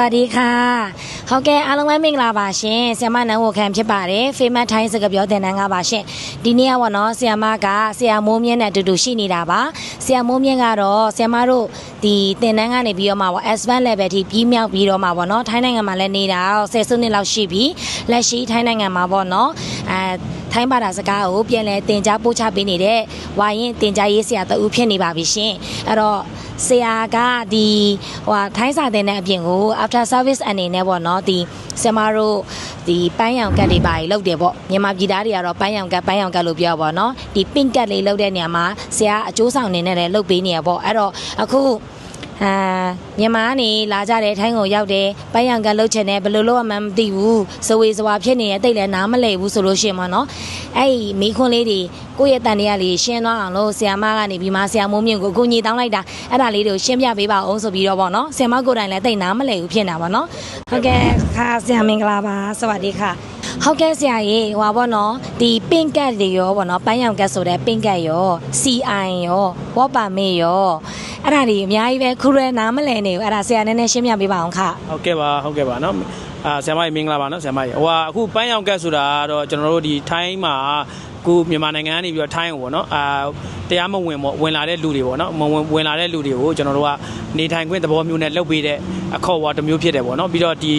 ပါဒီค่ะဟုတ်ကဲ့အားလုံးပဲမင်္ဂလာပါရှင်ဆီယမနန်းဝခံဖြစ်ပါတယ် famous ထိုင်းစကားပြောသင်တန်းကပါရှင်ဒီနေ့ကပေါ့နော်ဆီယမကဆီယမိုးမြင့်နဲ့အတူတူရှိနေတာပါဆီယမိုးမြင့်ကတော့ဆီယမတို့ဒီသင်တန်းကနေပြီးတော့မှာပေါ့ advanced level ထိပြီးမြောက်ပြီးတော့မှာပေါ့နော်ထိုင်းနိုင်ငံမှာလည်းနေတာ10စုနှစ်လောက်ရှိပြီလက်ရှိထိုင်းနိုင်ငံမှာပေါ့နော် အဲထိုင်းဘာသာစကားကိုပြန်လဲတင် जा ပို့ချပေးနေတဲ့ဝါရင်တင် जा ရေးဆရာတအူးဖြစ်နေပါပြီရှင်အဲ့တော့ဆရာကဒီဟိုဟာထိုင်းစာတင်တဲ့အပြင်ကို after service အနေနဲ့ပေါ့နော်ဒီဆရာမတို့ဒီပန်းရောင်ကတ်တွေပါကြီးလုပ်တယ်ပေါ့မြန်မာပြည်သားတွေကတော့ပန်းရောင်ကတ်ပန်းရောင်ကတ်လို့ပြောပါတော့နော်ဒီ pink ကတ်လေးလုပ်တဲ့နေရာမှာဆရာအကျိုးဆောင်အနေနဲ့လည်းလုပ်ပေးနေရပေါ့အဲ့တော့အခု အာမြန်မာကနေလာကြတယ်ထိုင်းကိုရောက်တယ်ပန်းရောင်ကတ်လုပ်ချင်တယ်ဘယ်လိုလုပ်ရမှန်းမသိဘူးစဝေစဝါဖြစ်နေရဲ့တိတ်လည်းနားမလည်ဘူးဆိုလို့ရှိရင်ပေါ့နော်အဲ့ဒီမိခွန်းလေးတွေကိုယ့်ရဲ့တန်တရားလေးရှင်းသွားအောင်လို့ဆရာမကနေပြီးမှဆရာမိုးမြင့်ကိုကိုကြီးတောင်းလိုက်တာအဲ့ဒါလေးတွေကိုရှင်းပြပေးပါအောင်ဆိုပြီးတော့ပေါ့နော်ဆရာမကိုယ်တိုင်လည်းတိတ်နားမလည်ဘူးဖြစ်နေတာပေါ့နော်ဟုတ်ကဲ့ခါဆရာမင်္ဂလာပါစวัสดีค่ะ ဟုတ်ကဲ့ဆရာကြီးဟိုပါနော်ဒီပင်ကတ်တွေရောပေါ့နော်ပန်းရောင်ကတ်ဆိုတဲ့ပင်ကတ်ရော CI ရောဝေါ်ပါမေရောအဲ့ဒါတွေအများကြီးပဲခူရဲနားမလည်နေဘူးအဲ့ဒါဆရာနည်းနည်းရှင်းပြပေးပါအောင်ခဟုတ်ကဲ့ပါဟုတ်ကဲ့ပါနော်အာဆရာမကြီးမင်္ဂလာပါနော်ဆရာမကြီးဟိုအခုပန်းရောင်ကတ်ဆိုတာတော့ကျွန်တော်တို့ဒီထိုင်းမှာကိုမြန်မာနိုင်ငံကနေပြီးတော့ထိုင်းကိုပေါ့နော်အာတရားမဝင်ပေါ့ဝင်လာတဲ့လူတွေပေါ့နော်မဝင်ဝင်လာတဲ့လူတွေကိုကျွန်တော်တို့ကနေထိုင်ခွင့်သဘောမျိုးနဲ့လုပ်ပေးတဲ့အခေါ်အဝါတစ်မျိုးဖြစ်တယ်ပေါ့နော်ပြီးတော့ဒီ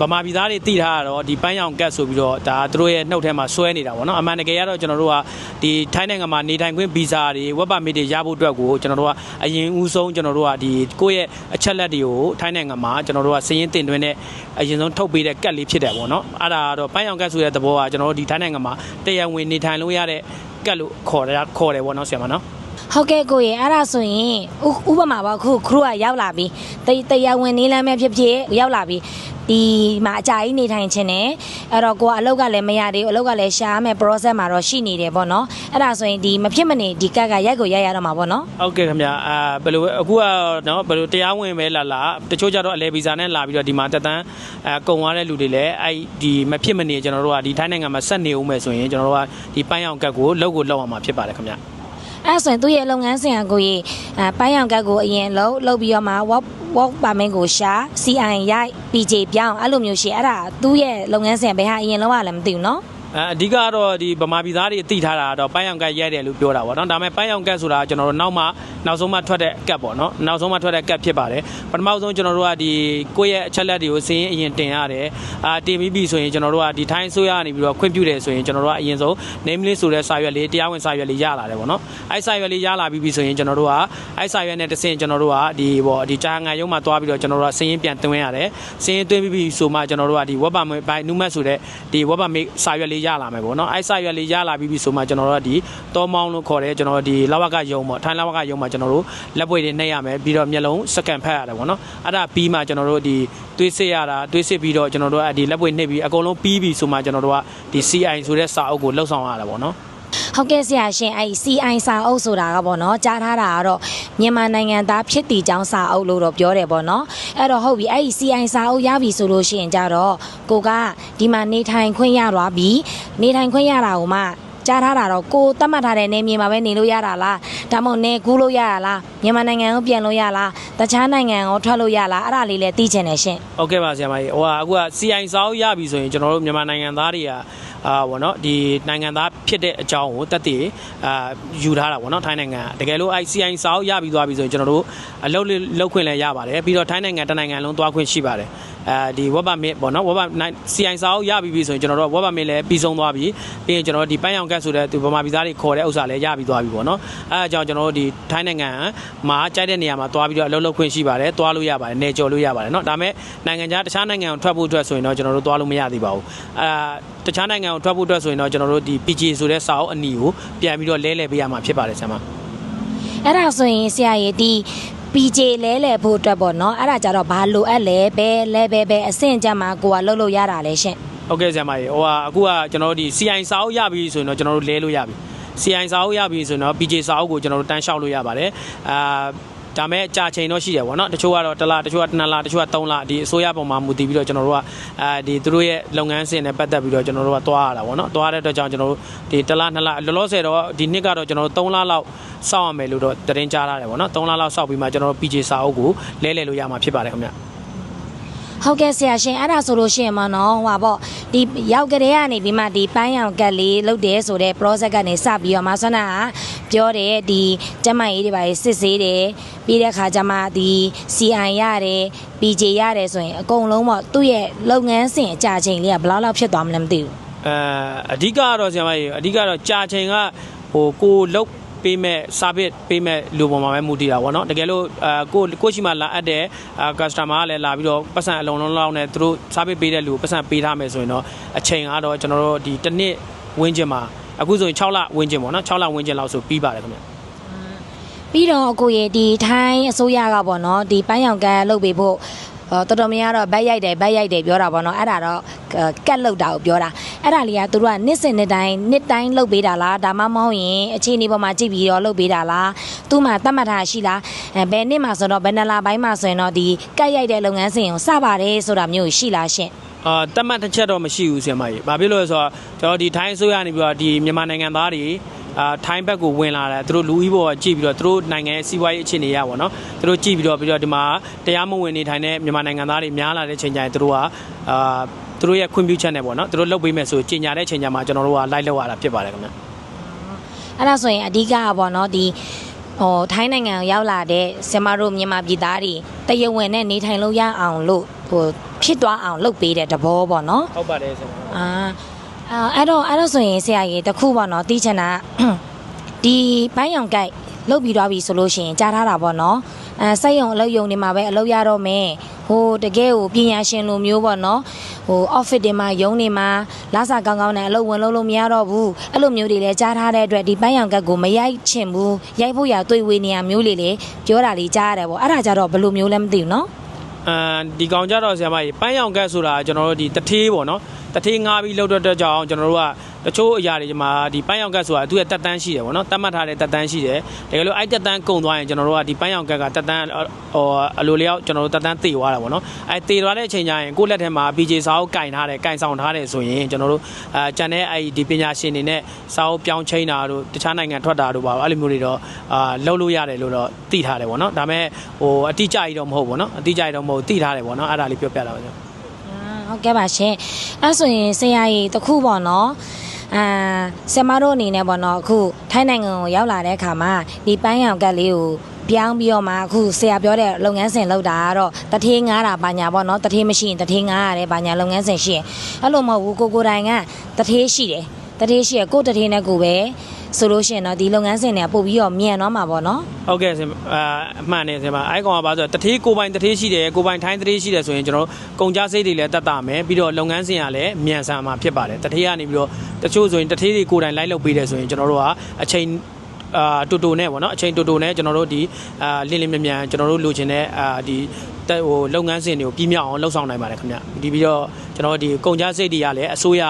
ဗမာပြည်သားတွေသိထားတာတော့ဒီပန်းရောင်ကတ်ဆိုပြီးတော့ဒါသူတို့ရဲ့နှုတ်ထဲမှာဆွဲနေတာပေါ့နော်အမှန်တကယ်ကတော့ကျွန်တော်တို့ကဒီထိုင်းနိုင်ငံမှာနေထိုင်ခွင့်ဗီဇာတွေဝက်ပါမစ်တွေရဖို့အတွက်ကိုကျွန်တော်တို့ကအရင်ဦးဆုံးကျွန်တော်တို့ကဒီကိုယ့်ရဲ့အချက်လက်တွေကိုထိုင်းနိုင်ငံမှာကျွန်တော်တို့ကစည်ရင်းတင်သွင်းတဲ့အရင်ဆုံးထုတ်ပေးတဲ့ကတ်လေးဖြစ်တယ်ပေါ့နော်အဲ့ဒါကတော့ပန်းရောင်ကတ်ဆိုတဲ့သဘောကကျွန်တော်တို့ဒီထိုင်းနိုင်ငံမှာတရားဝင်နေထိုင်လို့ရတဲ့ကတ်လို့ခေါ်တယ်ခေါ်တယ်ပေါ့နော်ဆရာမနော်ဟုတ်ကဲ့ကိုရေအဲ့ဒါဆိုရင်ဥဥပမာပေါ့ခုခရုကရောက်လာပြီတတရားဝင်နေလမ်းမဲ့ဖြစ်ဖြစ်ရောက်လာပြီ ဒီမှာအကြာကြီးနေထိုင်ခြင်းနဲ့အဲ့တော့ကိုကအလုပ်ကလည်းမရသေးဘူးအလုပ်ကလည်းရှားမဲ့ process မှာတော့ရှိနေတယ်ပေါ့နော်အဲ့ဒါဆိုရင်ဒီမဖြစ်မနေဒီကက်ကရက်ကိုရက်ရတော့မှာပေါ့နော်ဟုတ်ကဲ့ခင်ဗျာအာဘယ်လိုအခုကနော်ဘယ်လိုတရားဝင်ပဲလာလာတချို့ကြတော့အလဲဗီဇာနဲ့လာပြီးတော့ဒီမှာတက်တန်းအဲကုံသွားတဲ့လူတွေလည်းအဲ့ဒီမဖြစ်မနေကျွန်တော်တို့ကဒီထိုင်းနိုင်ငံမှာဆက်နေဦးမယ်ဆိုရင်ကျွန်တော်တို့ကဒီပန်းရောင်ကတ်ကိုလောက်ကိုလောက်အောင်မှာဖြစ်ပါတယ်ခင်ဗျာ အဲ့ဒါဆိုရင်သူ့ရဲ့လုပ်ငန်းစဉ်ကကိုရေအဲပန်းရောင်ကက်ကိုအရင်လုပ်လုပ်ပြီးတော့မှ work work permit ကိုရှာ CI ရိုက် PJ ပြောင်းအဲ့လိုမျိုးရှိအဲ့ဒါသူ့ရဲ့လုပ်ငန်းစဉ်ဘယ်ဟာအရင်လုပ်ရလဲမသိဘူးနော် အဲအဓိကကတော့ဒီဗမာပြည်သားတွေသိထားတာကတော့ပန်းရောင်ကတ်ရိုက်တယ်လို့ပြောတာပေါ့နော်ဒါပေမဲ့ပန်းရောင်ကတ်ဆိုတာကျွန်တော်တို့နောက်မှနောက်ဆုံးမှထွက်တဲ့ကတ်ပေါ့နော်နောက်ဆုံးမှထွက်တဲ့ကတ်ဖြစ်ပါတယ်ပထမဆုံးကျွန်တော်တို့ကဒီကိုယ့်ရဲ့အချက်လက်တွေကိုစင်းအရင်တင်ရတယ်အာတင်ပြီးပြီဆိုရင်ကျွန်တော်တို့ကဒီထိုင်းဆိုရကနေပြီးတော့ခွင့်ပြုတယ်ဆိုရင်ကျွန်တော်တို့ကအရင်ဆုံး name list ဆိုတဲ့စာရွက်လေးတရားဝင်စာရွက်လေးရလာတယ်ပေါ့နော်အဲ့စာရွက်လေးရလာပြီးပြီဆိုရင်ကျွန်တော်တို့ကအဲ့စာရွက်နဲ့တစ်ဆင့်ကျွန်တော်တို့ကဒီပေါ့ဒီကြာငံရုံးမှာသွားပြီးတော့ကျွန်တော်တို့ကစင်းရင်ပြန်သွင်းရတယ်စင်းရင်သွင်းပြီးပြီဆိုမှကျွန်တော်တို့ကဒီ web permit ဘိုင်နူမတ်ဆိုတဲ့ဒီ web permit စာရွက်လေးရလာမယ်ပေါ့နော်အဲ့စာရွက်လေးရလာပြီးပြီဆိုမှကျွန်တော်တို့ကဒီတောမောင်းလို့ခေါ်တယ်ကျွန်တော်တို့ဒီလဝကယုံပေါ့ထိုင်းလဝကယုံမှာကျွန်တော်တို့လက်ပွေတွေနှိပ်ရမယ်ပြီးတော့မျက်လုံးစကန်ဖတ်ရတယ်ပေါ့နော်အဲ့ဒါပြီးမှကျွန်တော်တို့ဒီသွေးစစ်ရတာသွေးစစ်ပြီးတော့ကျွန်တော်တို့ကဒီလက်ပွေနှိပ်ပြီးအကုန်လုံးပြီးပြီဆိုမှကျွန်တော်တို့ကဒီ CI ဆိုတဲ့စာအုပ်ကိုလှုပ်ဆောင်ရတာပေါ့နော် ဟုတ်ကဲ့ဆရာရှင်အဲ့ CI စာအုပ်ဆိုတာကပေါ့နော်ကြားထားတာကတော့မြန်မာနိုင်ငံသားဖြစ်တည်ကြောင်းစာအုပ်လို့တော့ပြောတယ်ပေါ့နော်အဲ့တော့ဟုတ်ပြီအဲ့ဒီ CI စာအုပ်ရပြီဆိုလို့ရှိရင်ကြတော့ကိုကဒီမှာနေထိုင်ခွင့်ရသွားပြီနေထိုင်ခွင့်ရတာကိုမှကြားထားတာတော့ကိုသတ်မှတ်ထားတဲ့နေမြေမှာပဲနေလို့ရတာလားဒါမှမဟုတ်နေကူးလို့ရတာလားမြန်မာနိုင်ငံကိုပြန်လို့ရလားတခြားနိုင်ငံကိုထွက်လို့ရလားအဲ့ဒါလေးလည်းသိချင်တယ်ရှင်ဟုတ်ကဲ့ပါဆရာမကြီးဟိုကအခုက CI စာအုပ်ရပြီဆိုရင်ကျွန်တော်တို့မြန်မာနိုင်ငံသားတွေက အာဗောနော်ဒီနိုင်ငံသားဖြစ်တဲ့အကြောင်းကိုတက်တည်အာယူထားတာဗောနော်ထိုင်းနိုင်ငံကတကယ်လို့ ICI စာအုပ်ရပြီးသွားပြီဆိုရင်ကျွန်တော်တို့အလုပ်လေးလုပ်ခွင့်လည်းရပါတယ်ပြီးတော့ထိုင်းနိုင်ငံတစ်နိုင်ငံလုံးသွားခွင့်ရှိပါတယ် အဲဒီ work permit ပေါ့နော် work permit CI စာအုပ်ရပြီးပြီဆိုရင်ကျွန်တော်တို့ work permit လည်းပြီးဆုံးသွားပြီပြီးရင်ကျွန်တော်တို့ဒီပန်းရောင်ကတ်ဆိုတဲ့သူဗမာပြည်သားတွေခေါ်တဲ့ဥစ္စာလည်းရပြီးသွားပြီပေါ့နော်အဲအကြောင်းကျွန်တော်တို့ဒီထိုင်းနိုင်ငံမှာကြိုက်တဲ့နေရာမှာသွားပြီးတော့အလုပ်လုပ်ခွင့်ရှိပါတယ်သွားလို့ရပါတယ်နေကြော်လို့ရပါတယ်နော်ဒါမဲ့နိုင်ငံခြားတခြားနိုင်ငံကိုထွက်ဖို့အတွက်ဆိုရင်တော့ကျွန်တော်တို့သွားလို့မရသေးပါဘူးအဲတခြားနိုင်ငံကိုထွက်ဖို့အတွက်ဆိုရင်တော့ကျွန်တော်တို့ဒီ PG ဆိုတဲ့စာအုပ်အနီကိုပြန်ပြီးတော့လဲလဲပေးရမှာဖြစ်ပါတယ်ဆရာမအဲ့ဒါဆိုရင်ဆရာရေဒီ PJ လဲလဲဖို့အတွက်ပေါ့နော်အဲ့ဒါကြတော့ဘာလိုအပ်လဲဘယ်လဲဘယ်ဘယ်အဆင့်ကြမှာကိုကလှုပ်လို့ရတာလဲရှင်ဟုတ်ကဲ့ဆရာမကြီးဟိုဟာအခုကကျွန်တော်တို့ဒီ CI စာအုပ်ရပြီဆိုရင်တော့ကျွန်တော်တို့လဲလို့ရပြီ CI စာအုပ်ရပြီဆိုရင်တော့ PJ စာအုပ်ကိုကျွန်တော်တို့တန်းလျှောက်လို့ရပါတယ်အာ ဒါမဲ့ကြာချိန်တော့ရှိတယ်ဗောနော်တချို့ကတော့တစ်လတချို့ကနှစ်လတချို့ကသုံးလဒီအစိုးရပုံမှာမူတည်ပြီးတော့ကျွန်တော်တို့ကအဲဒီသူတို့ရဲ့လုပ်ငန်းစဉ်နဲ့ပတ်သက်ပြီးတော့ကျွန်တော်တို့ကသွားရတာဗောနော်သွားတဲ့အတွက်ကြောင့်ကျွန်တော်တို့ဒီတစ်လနှစ်လလောလောဆယ်တော့ဒီနှစ်ကတော့ကျွန်တော်တို့3လလောက်စောင့်ရမယ်လို့တော့သတင်းကြားထားတယ်ဗောနော်3လလောက်စောင့်ပြီးမှကျွန်တော်တို့ PJ စာအုပ်ကိုလဲလှယ်လို့ရမှာဖြစ်ပါတယ်ခင်ဗျဟုတ်ကဲ့ဆရာရှင်အဲ့ဒါဆိုလို့ရှိရင်မနော်ဟိုပါပေါ့ဒီရောက်ကြတဲ့ကနေပြီးမှဒီပန်းရောင်ကက်လေးလုပ်တယ်ဆိုတဲ့ process ကနေစပြီးတော့မဆွမ်းနာက ပြောတယ်ဒီကျမကြီးတွေပါစစ်ဆေးတယ်ပြီးတဲ့ခါကျမှဒီ CI ရတယ် PJ ရတယ်ဆိုရင်အကုန်လုံးပေါ့သူ့ရဲ့လုပ်ငန်းစဉ်အကြချိန်လေးကဘယ်လောက်လောက်ဖြစ်သွားမလဲမသိဘူးအဲအဓိကကတော့ဆရာမကြီးအဓိကတော့ကြာချိန်ကဟိုကိုလုတ်ပေးမဲ့ service ပေးမဲ့လူပေါ်မှာပဲမူတည်တာပေါ့နော်တကယ်လို့အဲကိုကိုရှိမှလာအပ်တဲ့အာ customer ကလည်းလာပြီးတော့ပတ်စံအလုံးလုံးလောက်နဲ့သူတို့ service ပေးတဲ့လူကိုပတ်စံပေးထားမယ်ဆိုရင်တော့အချိန်ကတော့ကျွန်တော်တို့ဒီတစ်နှစ်ဝင်းကျင်မှာ အခုဆိုရင်6လဝင်းကျင်ပေါ့နော်6လဝင်းကျင်လောက်ဆိုပြီးပါတယ်ခင်ဗျပြီးတော့အကိုရေဒီထိုင်းအစိုးရကပေါ့နော်ဒီပန်းရောင်ကက်လုပ်ပေးဖို့ဟောတော်တော်များများတော့ဘက်ရိုက်တယ်ဘက်ရိုက်တယ်ပြောတာပေါ့နော်အဲ့ဒါတော့ကက်လုပ်တာကိုပြောတာအဲ့ဒါလေးကသူတို့ကနှစ်စဉ်နှစ်တိုင်းနှစ်တိုင်းလုပ်ပေးတာလားဒါမှမဟုတ်ရင်အခြေအနေပေါ်မှာကြည့်ပြီးတော့လုပ်ပေးတာလားသူ့မှာတတ်မှတ်ထားရှိလားအဲဘယ်နှစ်မှာဆိုတော့ဘယ်နှလပိုင်းမှာဆိုရင်တော့ဒီကက်ရိုက်တဲ့လုပ်ငန်းစဉ်ကိုစပါတယ်ဆိုတာမျိုးရှိလားရှင့် အာတတ်မှတ်တစ်ချက်တော့မရှိဘူးဆရာမကြီး။ဘာဖြစ်လို့လဲဆိုတော့ကျွန်တော်ဒီထိုင်းအစိုးရနေပြီးတော့ဒီမြန်မာနိုင်ငံသားတွေအာထိုင်းဘက်ကိုဝင်လာတယ်သူတို့လူကြီးဘောကကြည့်ပြီးတော့သူတို့နိုင်ငံရဲ့စီးပွားရေးအခြေအနေရပါတော့။သူတို့ကြည့်ပြီးတော့ပြီးတော့ဒီမှာတရားမဝင်နေထိုင်တဲ့မြန်မာနိုင်ငံသားတွေများလာတဲ့ချိန်ကျရင်သူတို့ကအာသူတို့ရဲ့ခွင့်ပြုချက်နဲ့ပေါ့နော်သူတို့လုပ်ပေးမယ်ဆိုကြီးညာတဲ့ချိန်ကျမှကျွန်တော်တို့ကလိုက်လောက်ရတာဖြစ်ပါတယ်ခင်ဗျ။အဲ့ဒါဆိုရင်အဓိကကပေါ့နော်ဒီ ဟိုထိုင်းနိုင်ငံကိုရောက်လာတဲ့ဆင်မတို့မြန်မာပြည်သားတွေတရဝဝင်နဲ့နေထိုင်လို့ရအောင်လို့ဟိုဖြစ်သွားအောင်လုပ်ပေးတဲ့တဘောပေါ့နော်ဟုတ်ပါတယ်ဆရာမအာအာအဲ့တော့အဲ့တော့ဆိုရင်ဆရာကြီးတခုပေါ့နော်တီးချင်တာဒီဘိုင်းရောင်ကြိုက်လုတ်ပြီးသွားပြီဆိုလို့ရှိရင်ကြားထားတာပေါ့နော်အဲစက်ရုံအလုပ်ရုံတွေမှာပဲအလုပ်ရတော့မယ် ဟိုတကယ်ကိုပညာရှင်လိုမျိုးပေါ့နော်ဟို office တွေမှာရုံးတွေမှာလာစာကောင်းကောင်းနဲ့အလုပ်ဝင်လုပ်လို့မရတော့ဘူးအဲ့လိုမျိုးတွေလည်းကြားထားတဲ့အတွက်ဒီဘိုင်းရောင်ကက်ကိုမရိုက်ချင်ဘူးရိုက်ဖို့ရတွေ့ဝေနေရမျိုးလေးလေပြောတာလေးကြားရတယ်ပေါ့အဲ့ဒါကြတော့ဘယ်လိုမျိုးလဲမသိဘူးနော်အဲဒီကောင်ကြတော့ဆရာမကြီးပန်းရောင်ကက်ဆိုတာကျွန်တော်တို့ဒီတထေးပေါ့နော်တထေးငားပြီးလောက်တော့ကြောင်ကျွန်တော်တို့က တချို့အရာတွေဒီမှာဒီပန်းရောင်ကက်ဆိုတာသူ့ရဲ့တက်တန်းရှိတယ်ပေါ့နော်တတ်မှတ်ထားတဲ့တက်တန်းရှိတယ်တကယ်လို့အဲ့တက်တန်းကုန်သွားရင်ကျွန်တော်တို့ကဒီပန်းရောင်ကက်ကတက်တန်းဟိုအလိုလျောက်ကျွန်တော်တို့တက်တန်းသေသွားတာပေါ့နော်အဲ့သေသွားတဲ့အချိန်ကျရင်ကိုယ့်လက်ထဲမှာ PJ စာအုပ်ကင်ထားတယ်ကင်ဆောင်ထားတယ်ဆိုရင်ကျွန်တော်တို့အဲကျန်တဲ့အဲ့ဒီပညာရှင်တွေနဲ့စာအုပ်ပြောင်းချိန်တာတို့တခြားနိုင်ငံထွက်တာတို့ပါအဲ့လိုမျိုးတွေတော့အာလုပ်လို့ရတယ်လို့တော့သိထားတယ်ပေါ့နော်ဒါပေမဲ့ဟိုအတိအကျကြီးတော့မဟုတ်ဘူးပေါ့နော်အတိအကျကြီးတော့မဟုတ်သိထားတယ်ပေါ့နော်အဲ့ဒါလေးပြောပြတာပါကျွန်တော်အာဟုတ်ကဲ့ပါရှင်အဲ့ဆိုရင်ဆရာကြီးတခုပေါ့နော် အာဆရာမတို့အနေနဲ့ပေါ့နော်အခုထိုင်းနိုင်ငံကိုရောက်လာတဲ့အခါမှာဒီပန်းရောင်ကက်လေးကိုပြောင်းပြီးတော့မှအခုဆရာပြောတဲ့လုပ်ငန်းစဉ်လုပ်တာကတော့တထေးငားတာဘာညာပေါ့နော်တထေးမရှိရင်တထေးငားရတယ်ဘာညာလုပ်ငန်းစဉ်ရှိရင်အဲ့လိုမဟုတ်ဘူးကိုကိုယ်တိုင်ကတထေးရှိတယ် တထေးရှိရကိုယ်တထေးနဲ့ကိုယ်ပဲဆိုလို့ရှိရင်တော့ဒီလုပ်ငန်းစဉ်တွေကပို့ပြီးတော့မြန်တော့မှာပေါ့နော်ဟုတ်ကဲ့ဆင်အာအမှန်နဲ့ဆင်ပါအဲကောင်ကပါဆိုတော့တထေးကိုပိုင်တထေးရှိတယ်ကိုပိုင်ထိုင်းတထေးရှိတယ်ဆိုရင်ကျွန်တော်တို့ကုန်ကြစိတ်တွေလည်းတတ်တာမယ်ပြီးတော့လုပ်ငန်းစဉ်ကလည်းမြန်ဆန်မှာဖြစ်ပါတယ်တထေးကနေပြီးတော့တချို့ဆိုရင်တထေးတွေကိုယ်တိုင်လိုက်လုပ်ပေးတယ်ဆိုရင်ကျွန်တော်တို့ကအချိန် အာတူတူနဲ့ပေါ့နော်အချိန်တူတူနဲ့ကျွန်တော်တို့ဒီအာလင်းလင်းမြန်မြန်ကျွန်တော်တို့လိုချင်တဲ့အာဒီတက်ဟိုလုပ်ငန်းစဉ်တွေကိုပြီးမြောက်အောင်လှုပ်ဆောင်နိုင်ပါတယ်ခင်ဗျဒီပြီးတော့ကျွန်တော်တို့ဒီကုန်ကြစိတ်တွေကလည်းအစိုးရ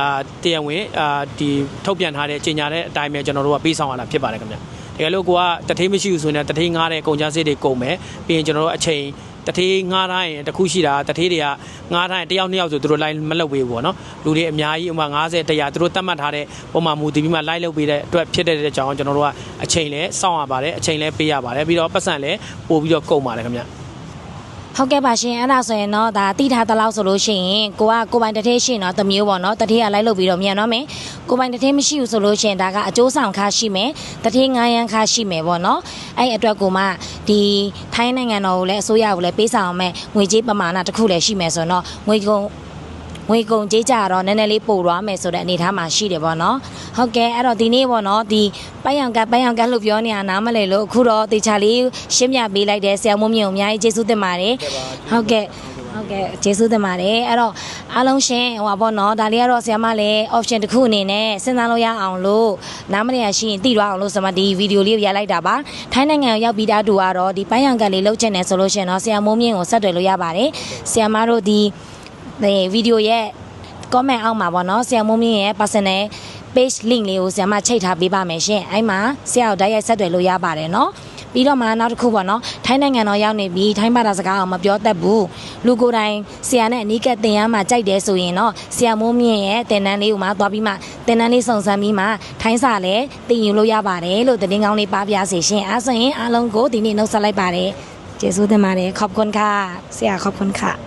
အာတရားဝင်အာဒီထုတ်ပြန်ထားတဲ့ကြေညာတဲ့အတိုင်းပဲကျွန်တော်တို့ကပေးဆောင်ရတာဖြစ်ပါတယ်ခင်ဗျတကယ်လို့ကိုကတထေးမရှိဘူးဆိုရင်တထေးငားတဲ့ကုန်ကြစိတ်တွေကုန်မယ်ပြီးရင်ကျွန်တော်တို့အချိန် တထေးငားတိုင်းရင်တစ်ခုရှိတာတထေးတွေကငားတိုင်းတယောက်နှစ်ယောက်ဆိုသူတို့လိုက်မလုပ်ပေးဘူးပေါ့နော်လူတွေအများကြီးဥပမာ90 100သူတို့တတ်မှတ်ထားတဲ့ပုံမှန်မူတည်ပြီးမှလိုက်လုပ်ပေးတဲ့အတွက်ဖြစ်တဲ့ကြောင့်ကျွန်တော်တို့ကအချိန်လဲစောင့်ရပါတယ်အချိန်လဲပေးရပါတယ်ပြီးတော့ပတ်စံလဲပို့ပြီးတော့ကုန်ပါတယ်ခင်ဗျ ဟုတ်ကဲ့ပါရှင်အဲ့ဒါဆိုရင်တော့ဒါတိထားတလောက်ဆိုလို့ရှိရင်ကိုကကိုပိုင်တထဲရှိရင်တော့တစ်မျိုးပေါ့နော်တထဲကလိုက်လုပ်ပြီးတော့မြန်တော့မယ်ကိုပိုင်တထဲမရှိဘူးဆိုလို့ရှိရင်ဒါကအကျိုးဆောင်ခါရှိမယ်တထဲငားရန်ခါရှိမယ်ပေါ့နော်အဲ့အတွက်ကိုမှဒီထိုင်းနိုင်ငံတော်ကိုလည်းအစိုးရကိုလည်းပေးဆောင်အောင်မဲ့ငွေကြေးပမာဏတစ်ခုလည်းရှိမယ်ဆိုတော့ငွေကုန် ငွေကုန်ကြေးကြတော့နည်းနည်းလေးပို့သွားမယ်ဆိုတဲ့အနေအထားမှာရှိတယ်ပေါ့နော်ဟုတ်ကဲ့အဲ့တော့ဒီနေ့ပေါ့နော်ဒီပန်းရောင်ကပန်းရောင်ကလို့ပြောနေတာနားမလဲလို့အခုတော့တေချာလေးရှင်းပြပေးလိုက်တဲ့ဆရာမမြင့်ကိုအများကြီးကျေးဇူးတင်ပါတယ်ဟုတ်ကဲ့ဟုတ်ကဲ့ကျေးဇူးတင်ပါတယ်အဲ့တော့အားလုံးရှင်ဟိုပါပေါ့နော်ဒါလေးကတော့ဆရာမလည်း option တစ်ခုအနေနဲ့စဉ်းစားလို့ရအောင်လို့နားမရရရှိရင်သိသွားအောင်လို့ဆရာမဒီဗီဒီယိုလေးကိုရိုက်လိုက်တာပါထိုင်းနိုင်ငံကိုရောက်ပြီးသားတူကတော့ဒီပန်းရောင်ကန်လေးလုပ်ချင်တယ်ဆိုလို့ရှင်တော့ဆရာမိုးမြင့်ကိုဆက်သွယ်လို့ရပါတယ်ဆရာမတို့ဒီဒီ ဗီဒီယိုရဲ့ comment အောက်မှာပေါ့နော်ဆရာမိုးမြင့်ရဲ့ personal page link လေးကိုဆရာမချိတ်ထားပေးပါမယ်ရှင်အဲ့မှာဆရာကိုဓာတ်ရိုက်ဆက်သွယ်လို့ရပါတယ်နော် ပြီးတော့မှနောက်တစ်ခုပေါ့နော်ထိုင်းနိုင်ငံတော်ရောက်နေပြီးထိုင်းဘာသာစကားအောင်မပြောတတ်ဘူးလူကိုယ်တိုင်ဆရာနဲ့အနီးကပ်သင်ရမှာကြိုက်တယ်ဆိုရင်တော့ဆရာမိုးမြင့်ရဲ့သင်တန်းလေးကိုမှသွားပြီးမှသင်တန်းလေးစုံစမ်းပြီးမှထိုင်းစာလည်းသင်ယူလို့ရပါတယ်လို့သတင်းကောင်းလေးပါပြစေရှင်အားဆိုရင်အားလုံးကိုဒီနေ့နှုတ်ဆက်လိုက်ပါတယ်ကျေးဇူးတင်ပါတယ်ขอบคุณค่ะဆရာขอบคุณค่ะ